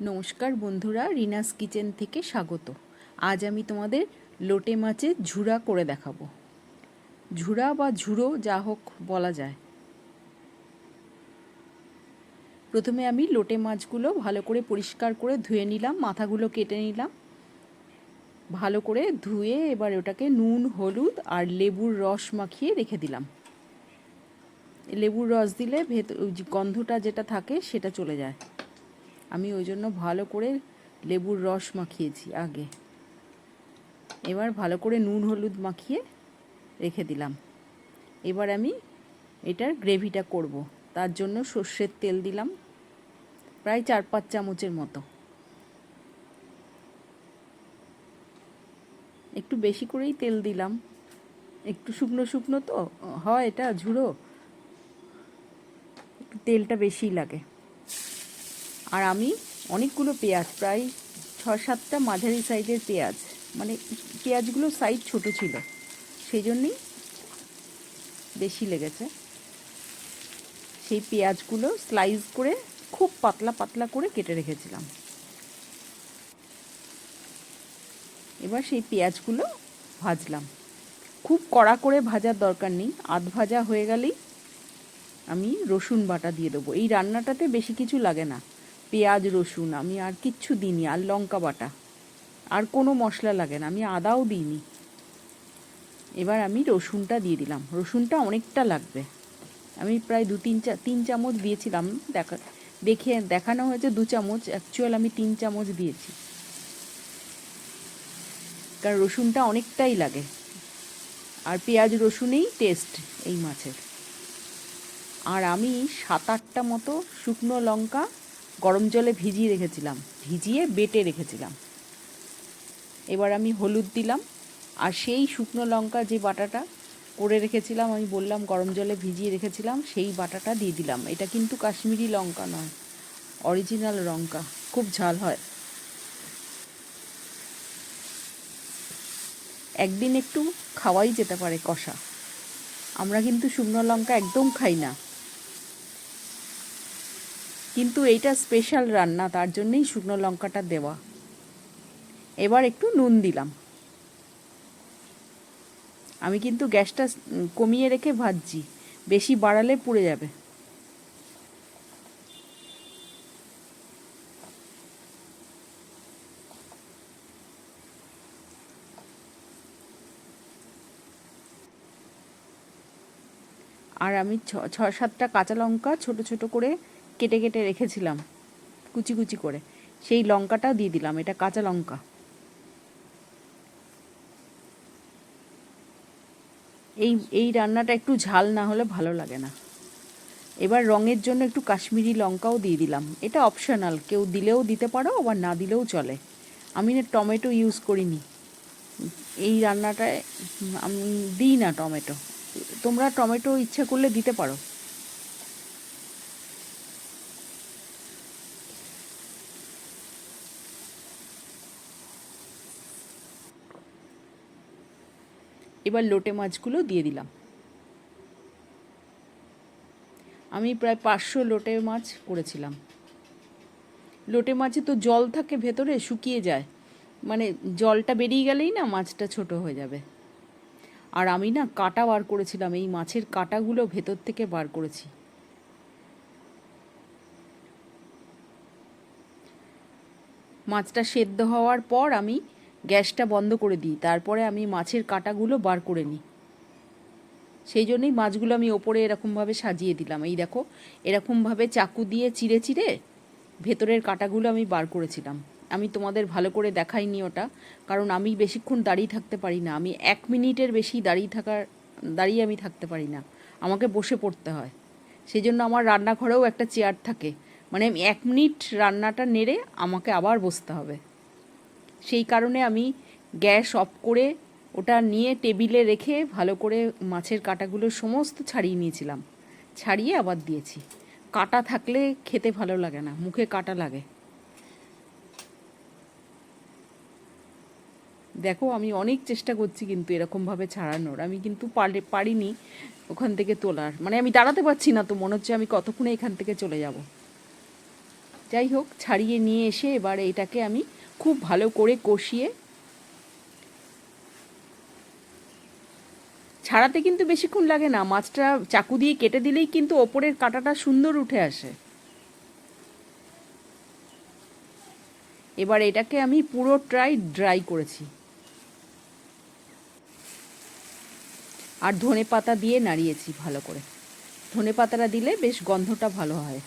নমস্কার বন্ধুরা, রিনাস কিচেন থেকে স্বাগত। আজ আমি তোমাদের লোটে মাছের ঝুরা করে দেখাবো। ঝুরা বা ঝুড়ো যা হোক বলা যায়। প্রথমে আমি লোটে মাছগুলো ভালো করে পরিষ্কার করে ধুয়ে নিলাম, মাথাগুলো কেটে নিলাম। ভালো করে ধুয়ে এবার ওটাকে নুন, হলুদ আর লেবুর রস মাখিয়ে রেখে দিলাম। লেবুর রস দিলে ভেতর গন্ধটা যেটা থাকে সেটা চলে যায়। আমি ওই জন্য ভালো করে লেবুর রস মাখিয়েছি আগে। এবার ভালো করে নুন, হলুদ মাখিয়ে রেখে দিলাম। এবার আমি এটার গ্রেভিটা করব। তার জন্য সর্ষের তেল দিলাম, প্রায় চার, পাঁচ চামচের মতো। একটু বেশি করেই তেল দিলাম। একটু শুকনো শুকনো তো, হয় এটা ঝুড়ো। তেলটা বেশি লাগে। আর আমি অনেকগুলো পেঁয়াজ, প্রায় ছ সাতটা মাঝারি সাইজের পেঁয়াজ মানে পেঁয়াজগুলো সাইজ ছোট ছিল সেই জন্যই বেশি লেগেছে। সেই পেঁয়াজগুলো স্লাইস করে খুব পাতলা পাতলা করে কেটে রেখেছিলাম। এবার সেই পেঁয়াজগুলো ভাজলাম। খুব কড়া করে ভাজার দরকার নেই, আধ ভাজা হয়ে গেলেই আমি রসুন বাটা দিয়ে দেবো। এই রান্নাটাতে বেশি কিছু লাগে না। পেঁয়াজ, রসুন, আমি আর কিচ্ছু দিইনি, আর লঙ্কা বাটা। আর কোনো মশলা লাগে না, আমি আদাও দিইনি। এবার আমি রসুনটা দিয়ে দিলাম। রসুনটা অনেকটা লাগবে। আমি প্রায় দু, তিন চা, তিন চামচ দিয়েছিলাম। দেখা, দেখে, দেখানো হয়েছে দু চামচ। অ্যাকচুয়াল আমি তিন চামচ দিয়েছি। কারণ রসুনটা অনেকটাই লাগে। আর পেঁয়াজ, রসুনেই টেস্ট এই মাছের। আর আমি সাত, আটটা মতো শুকনো লঙ্কা গরম জলে ভিজিয়ে রেখেছিলাম, ভিজিয়ে বেটে রেখেছিলাম। এবার আমি হলুদ দিলাম, আর সেই শুকনো লঙ্কা যে বাটাটা করে রেখেছিলাম, আমি বললাম গরম জলে ভিজিয়ে রেখেছিলাম, সেই বাটাটা দিয়ে দিলাম। এটা কিন্তু কাশ্মীরি লঙ্কা নয়, অরিজিনাল লঙ্কা, খুব ঝাল হয়। একদিন একটু খাওয়াই যেতে পারে কষা। আমরা কিন্তু শুকনো লঙ্কা একদম খাই না। কিন্তু এইটা স্পেশাল রান্না, তার জন্যই শুকনো লঙ্কাটা দেওয়া। এবার একটু নুন দিলাম। আমি কিন্তু গ্যাসটা কমিয়ে রেখে ভাজছি, বেশি বাড়ালে পুড়ে যাবে। আর আমি ছ সাতটা কাঁচা লঙ্কা ছোট ছোট করে কেটে কেটে রেখেছিলাম, কুচি কুচি করে। সেই লঙ্কাটাও দিয়ে দিলাম, এটা কাঁচা লঙ্কা। এই এই রান্নাটা একটু ঝাল না হলে ভালো লাগে না। এবার রঙের জন্য একটু কাশ্মীরি লঙ্কাও দিয়ে দিলাম। এটা অপশনাল কেউ দিলেও দিতে পারো, আবার না দিলেও চলে। আমি না টমেটো ইউজ করিনি। এই রান্নাটায় আমি দিই না টমেটো। তোমরা টমেটো ইচ্ছা করলে দিতে পারো। এবার লোটে মাছগুলো দিয়ে দিলাম। আমি প্রায় পাঁচশো লোটে মাছ করেছিলাম। লোটে মাছে তো জল থাকে ভেতরে, শুকিয়ে যায়। মানে জলটা বেরিয়ে গেলেই না মাছটা ছোট হয়ে যাবে। আর আমি না কাটা বার করেছিলাম, এই মাছের কাটাগুলো ভেতর থেকে বার করেছি। মাছটা সেদ্ধ হওয়ার পর আমি গ্যাসটা বন্ধ করে দিই। তারপরে আমি মাছের কাটাগুলো বার করে নিই। সেই জন্যই মাছগুলো আমি ওপরে এরকমভাবে সাজিয়ে দিলাম। এই দেখো, এরকমভাবে চাকু দিয়ে চিড়ে চিড়ে ভেতরের কাটাগুলো আমি বার করেছিলাম। আমি তোমাদের ভালো করে দেখাইনি ওটা, কারণ আমি বেশিক্ষণ দাঁড়িয়ে থাকতে পারি না। আমি এক মিনিটের বেশি দাঁড়িয়ে থাকার, দাঁড়িয়ে আমি থাকতে পারি না। আমাকে বসে পড়তে হয়। সেই জন্য আমার রান্নাঘরেও একটা চেয়ার থাকে। মানে আমি এক মিনিট রান্নাটা নেড়ে আমাকে আবার বসতে হবে। সেই কারণে আমি গ্যাস অফ করে ওটা নিয়ে টেবিলে রেখে ভালো করে মাছের কাটাগুলো সমস্ত ছাড়িয়ে নিয়েছিলাম। ছাড়িয়ে আবার দিয়েছি। কাটা থাকলে খেতে ভালো লাগে না, মুখে কাটা লাগে। দেখো, আমি অনেক চেষ্টা করছি কিন্তু এরকমভাবে ছাড়ানোর। আমি কিন্তু পারি, পারিনি ওখান থেকে তোলার। মানে আমি দাঁড়াতে পারছি না তো, মনে হচ্ছে আমি কতক্ষণে এখান থেকে চলে যাব। যাই হোক, ছাড়িয়ে নিয়ে এসে এবার এটাকে আমি খুব ভালো করে কষিয়ে। ছাড়াতে কিন্তু বেশিক্ষণ লাগে না, মাছটা চাকু দিয়ে কেটে দিলেই কিন্তু ওপরের কাঁটাটা সুন্দর উঠে আসে। এবার এটাকে আমি পুরো ট্রাই ড্রাই করেছি। আর ধনে পাতা দিয়ে নাড়িয়েছি ভালো করে। ধনে পাতাটা দিলে বেশ গন্ধটা ভালো হয়।